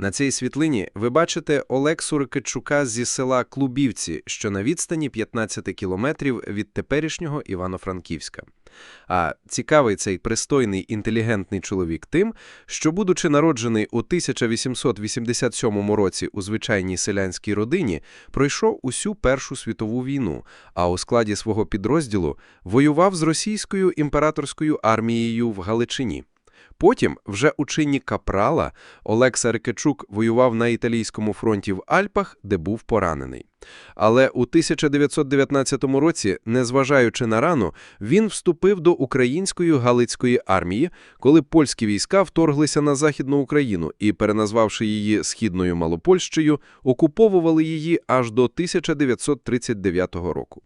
На цій світлині ви бачите Олексу Рикичука зі села Клубівці, що на відстані 15 кілометрів від теперішнього Івано-Франківська. А цікавий цей пристойний, інтелігентний чоловік тим, що, будучи народжений у 1887 році у звичайній селянській родині, пройшов усю Першу світову війну, а у складі свого підрозділу воював з російською імператорською армією в Галичині. Потім, вже у чині капрала, Олекса Рикичук воював на італійському фронті в Альпах, де був поранений. Але у 1919 році, незважаючи на рану, він вступив до української Галицької армії, коли польські війська вторглися на Західну Україну і, переназвавши її Східною Малопольщею, окуповували її аж до 1939 року.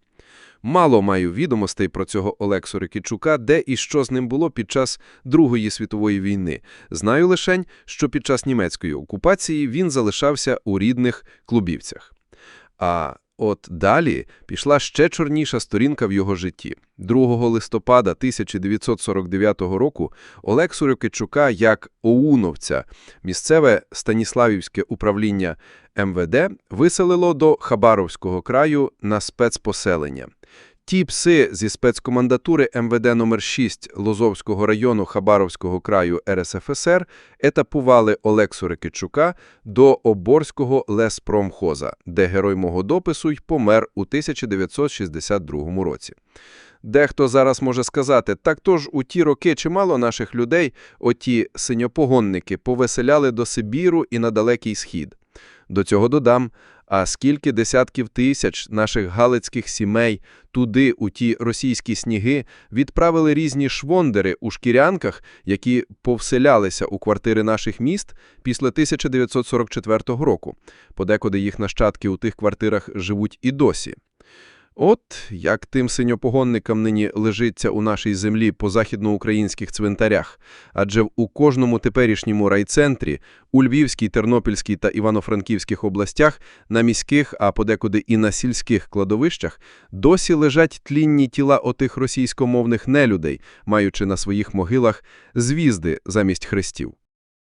Мало маю відомостей про цього Олексу Рикічука, де і що з ним було під час Другої світової війни. Знаю лишень, що під час німецької окупації він залишався у рідних клубівцях. А от далі пішла ще чорніша сторінка в його житті. 2 листопада 1949 року Олексу Рикичука як оуновця місцеве Станіславівське управління МВД виселило до Хабаровського краю на спецпоселення. Ті пси зі спецкомандатури МВД номер 6 Лозовського району Хабаровського краю РСФСР етапували Олексу Рикичука до Оборського леспромхоза, де герой мого допису й помер у 1962 році. Дехто зараз може сказати, так то ж у ті роки чимало наших людей, оті синьопогонники, повеселяли до Сибіру і на Далекий Схід. До цього додам, а скільки десятків тисяч наших галицьких сімей туди, у ті російські сніги, відправили різні швондери у шкірянках, які повселялися у квартири наших міст після 1944 року. Подекуди їх нащадки у тих квартирах живуть і досі. От як тим синьопогонникам нині лежиться у нашій землі по західноукраїнських цвинтарях, адже у кожному теперішньому райцентрі, у Львівській, Тернопільській та Івано-Франківських областях, на міських, а подекуди і на сільських кладовищах, досі лежать тлінні тіла отих російськомовних нелюдей, маючи на своїх могилах звізди замість хрестів.